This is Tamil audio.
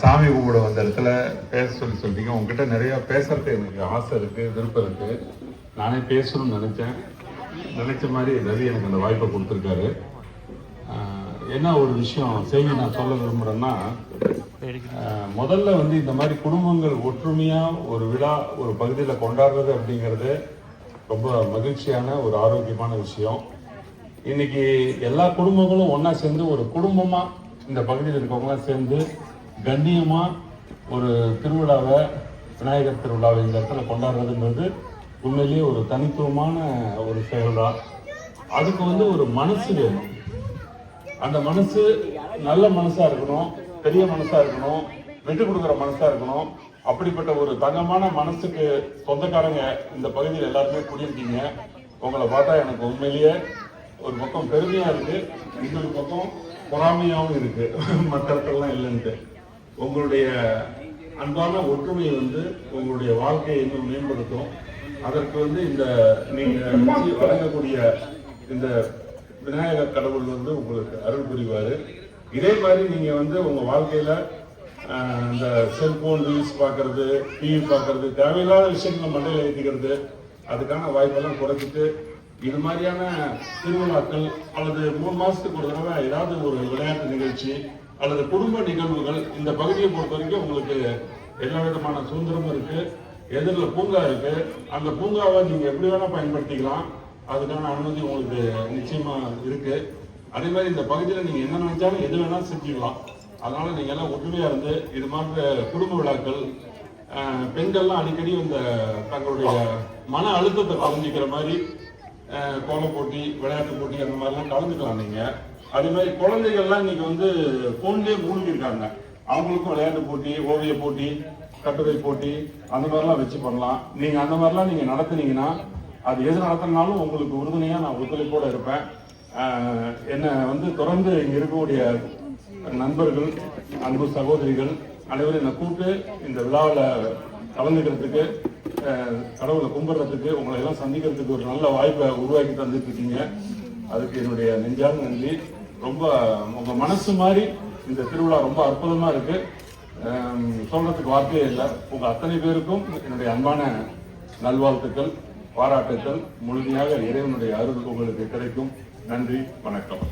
சாமி கும்பிட வந்த இடத்துல பேச சொல்லி சொல்லிட்டீங்க உங்ககிட்ட நிறைய பேசுறதுக்கு எனக்கு ஆசை இருக்கு விருப்பம் இருக்கு. நானே பேசணும்னு நினைச்சேன். நினைச்ச மாதிரி ரவி எனக்கு அந்த வாய்ப்பை கொடுத்துருக்காரு. என்ன ஒரு விஷயம் செய்தி நான் சொல்ல விரும்புகிறேன்னா முதல்ல வந்து இந்த மாதிரி குடும்பங்கள் ஒற்றுமையா ஒரு விழா ஒரு பகுதியில் கொண்டாடுறது அப்படிங்கிறது ரொம்ப மகிழ்ச்சியான ஒரு ஆரோக்கியமான விஷயம். இன்னைக்கு எல்லா குடும்பங்களும் ஒன்றா சேர்ந்து ஒரு குடும்பமாக இந்த பகுதியில் இருக்கவங்களாம் சேர்ந்து கண்ணியமாக ஒரு திருவிழாவை விநாயகர் திருவிழாவை இந்த இடத்துல கொண்டாடுறதுன்றது உண்மையிலேயே ஒரு தனித்துவமான ஒரு செயல்தான் அதுக்கு வந்து ஒரு மனசு வேணும். அந்த மனசு நல்ல மனசாக இருக்கணும் பெரிய மனசாக இருக்கணும் விட்டு கொடுக்குற மனசாக இருக்கணும். அப்படிப்பட்ட ஒரு தங்கமான மனசுக்கு சொந்தக்காரங்க இந்த பகுதியில் எல்லாருமே குடியிருக்கீங்க. உங்களை பார்த்தா எனக்கு உண்மையிலேயே ஒரு பக்கம் பெருமையாக இருக்குது இன்னொரு பக்கம் பொறாமையாகவும் இருக்குது மற்ற இடத்துலலாம் இல்லைன்ட்டு. உங்களுடைய அன்பான ஒற்றுமை வந்து உங்களுடைய வாழ்க்கையை இன்னும் மேம்படுத்தும். அதற்கு வந்து இந்த நீங்கள் வழங்கக்கூடிய இந்த விநாயகர் கடவுள் வந்து உங்களுக்கு அருள் புரிவார். இதே மாதிரி நீங்கள் வந்து உங்கள் வாழ்க்கையில் இந்த செல்போன் ரீல்ஸ் பார்க்கறது டிவி பார்க்கறது தேவையில்லாத விஷயங்களை மண்டையில் ஏற்றிக்கிறது அதுக்கான வாய்ப்பெல்லாம் குறைச்சிட்டு இது மாதிரியான திருவிழாக்கள் அல்லது மூணு மாதத்துக்கு ஒரு தடவை ஏதாவது ஒரு விளையாட்டு நிகழ்ச்சி அல்லது குடும்ப நிகழ்வுகள் இந்த பகுதியை பொறுத்த வரைக்கும் உங்களுக்கு எல்லா விதமான சுதந்திரமும் இருக்கு எதிரில் பூங்கா இருக்கு. அந்த பூங்காவை நீங்க எப்படி வேணா பயன்படுத்திக்கலாம். அதுக்கான அனுமதி உங்களுக்கு நிச்சயமா இருக்கு. அதே மாதிரி இந்த பகுதியில் நீங்க என்ன நினைச்சாலும் எது வேணாலும் செஞ்சுக்கலாம். அதனால நீங்க எல்லாம் ஒற்றுமையா இருந்து இது மாதிரி குடும்ப விழாக்கள் பெண்கள்லாம் அடிக்கடி இந்த தங்களுடைய மன அழுத்தத்தை கலந்துக்கிற மாதிரி அஹ், கோலம் போட்டி விளையாட்டு போட்டி அந்த மாதிரிலாம் கலந்துக்கலாம் நீங்கள் அதே மாதிரி குழந்தைகள்லாம் இன்னைக்கு வந்து ஃபோன்லேயே மூழ்கிருக்காங்க அவங்களுக்கும் விளையாட்டு போட்டி ஓவிய போட்டி கட்டுரை போட்டி அந்த மாதிரிலாம் வச்சு பண்ணலாம். நீங்க அந்த மாதிரிலாம் நீங்க நடத்துனீங்கன்னா அது எது நடத்தினாலும் உங்களுக்கு உறுதுணையா நான் ஒத்துழைப்போட இருப்பேன். என்னை வந்து தொடர்ந்து இங்க இருக்கக்கூடிய நண்பர்கள் அன்பு சகோதரிகள் அனைவரும் என்னை கூப்பிட்டு இந்த விழாவில் கலந்துக்கிறதுக்கு கடவுளை கும்பிடுறதுக்கு உங்களை எல்லாம் சந்திக்கிறதுக்கு ஒரு நல்ல வாய்ப்பை உருவாக்கி தந்துட்டு இருக்கீங்க. அதுக்கு என்னுடைய நெஞ்சார்ந்த நன்றி. ரொம்ப உங்க மனசு மாதிரி இந்த திருவிழா ரொம்ப அற்புதமா இருக்கு. சொல்றதுக்கு வார்த்தையே இல்லை. உங்க அத்தனை பேருக்கும் என்னுடைய அன்பான நல்வாழ்த்துக்கள் பாராட்டுக்கள். முழுமையாக இறைவனுடைய அருள் உங்களுக்கு கிடைக்கும். நன்றி வணக்கம்.